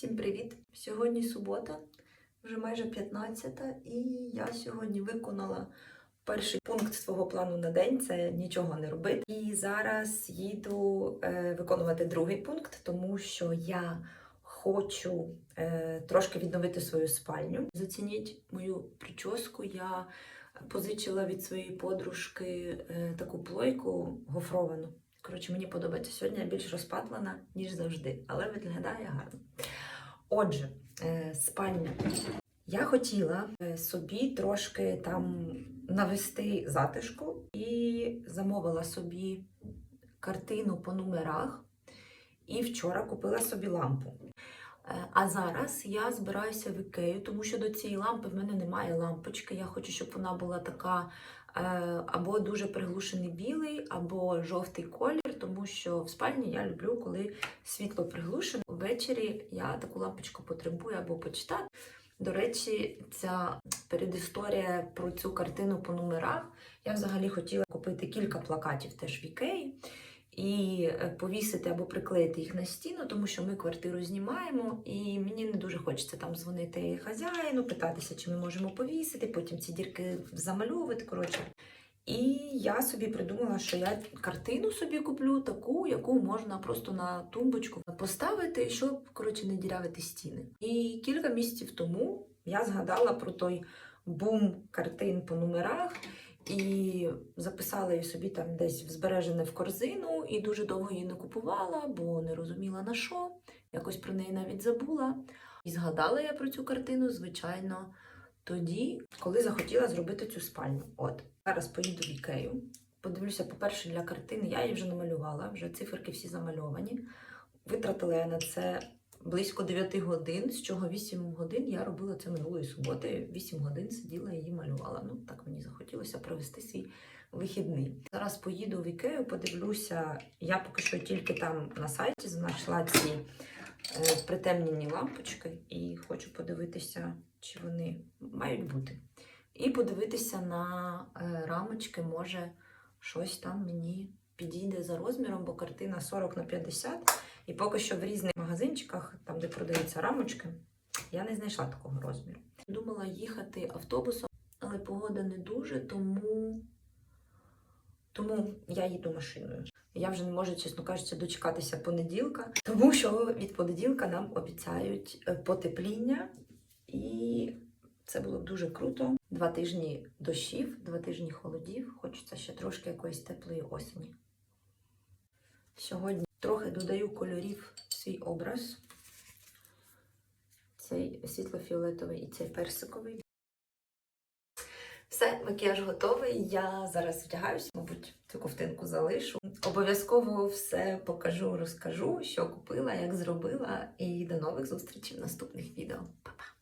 Всім привіт! Сьогодні субота, вже майже 15-та, і я сьогодні виконала перший пункт свого плану на день це нічого не робити. І зараз їду е, виконувати другий пункт, тому що я хочу е, трошки відновити свою спальню. Зацініть мою прическу. Я позичила від своєї подружки е, таку плойку гофровану. Коротше, мені подобається. Сьогодні я більш розпатлена, ніж завжди, але виглядає гарно. Отже, е, спальня. Я хотіла е, собі трошки там навести затишку і замовила собі картину по номерах. І вчора купила собі лампу. Е, А зараз я збираюся в ікею, тому що до цієї лампи в мене немає лампочки. Я хочу, щоб вона була така або дуже приглушений білий, або жовтий колір, тому що в спальні я люблю, коли світло приглушене. Ввечері я таку лампочку потребую або почитати. До речі, ця передісторія про цю картину по номерах. Я взагалі хотіла купити кілька плакатів теж в ікеї і е, повісити або приклеїти їх на стіну, тому що ми квартиру знімаємо, і мені не дуже хочеться там дзвонити хазяїну, питатися, чи ми можемо повісити, потім ці дірки замальовувати. Коротше. І я собі придумала, що я картину собі куплю таку, яку можна просто на тумбочку поставити, щоб коротше не дірявити стіни. І кілька місяців тому я згадала про той бум картин по номерах і записала її собі там десь в збережене в корзину, і дуже довго її не купувала, бо не розуміла на що. Якось про неї навіть забула. І згадала я про цю картину, звичайно, тоді, коли захотіла зробити цю спальню. От зараз поїду в ікею. Подивлюся, по-перше, для картини я її вже намалювала, вже циферки всі замальовані. Витратила я на це близько 9 годин, з чого 8 годин я робила це минулої суботи. 8 годин сиділа і її малювала. Ну, так мені захотілося провести свій вихідний. Зараз поїду в Ікею, подивлюся. Я поки що тільки там на сайті знайшла ці е, притемнені лампочки і хочу подивитися, чи вони мають бути. І подивитися на е, рамочки, може щось там мені підійде за розміром, бо картина 40 на 50. І поки що в різних магазинчиках, там де продаються рамочки, я не знайшла такого розміру. Думала їхати автобусом, але погода не дуже, тому, тому я їду машиною. Я вже не можу, чесно кажучи, дочекатися понеділка, тому що від понеділка нам обіцяють е, потепління, і це було дуже круто. Два тижні дощів, два тижні холодів. Хочеться ще трошки якоїсь теплої осені. Сьогодні трохи додаю кольорів в свій образ. Цей світло-фіолетовий і цей персиковий. Все, макіяж готовий. Я зараз вдягаюся, мабуть, цю ковтинку залишу. Обов'язково все покажу, розкажу, що купила, як зробила. І до нових зустрічей в наступних відео. Па-па!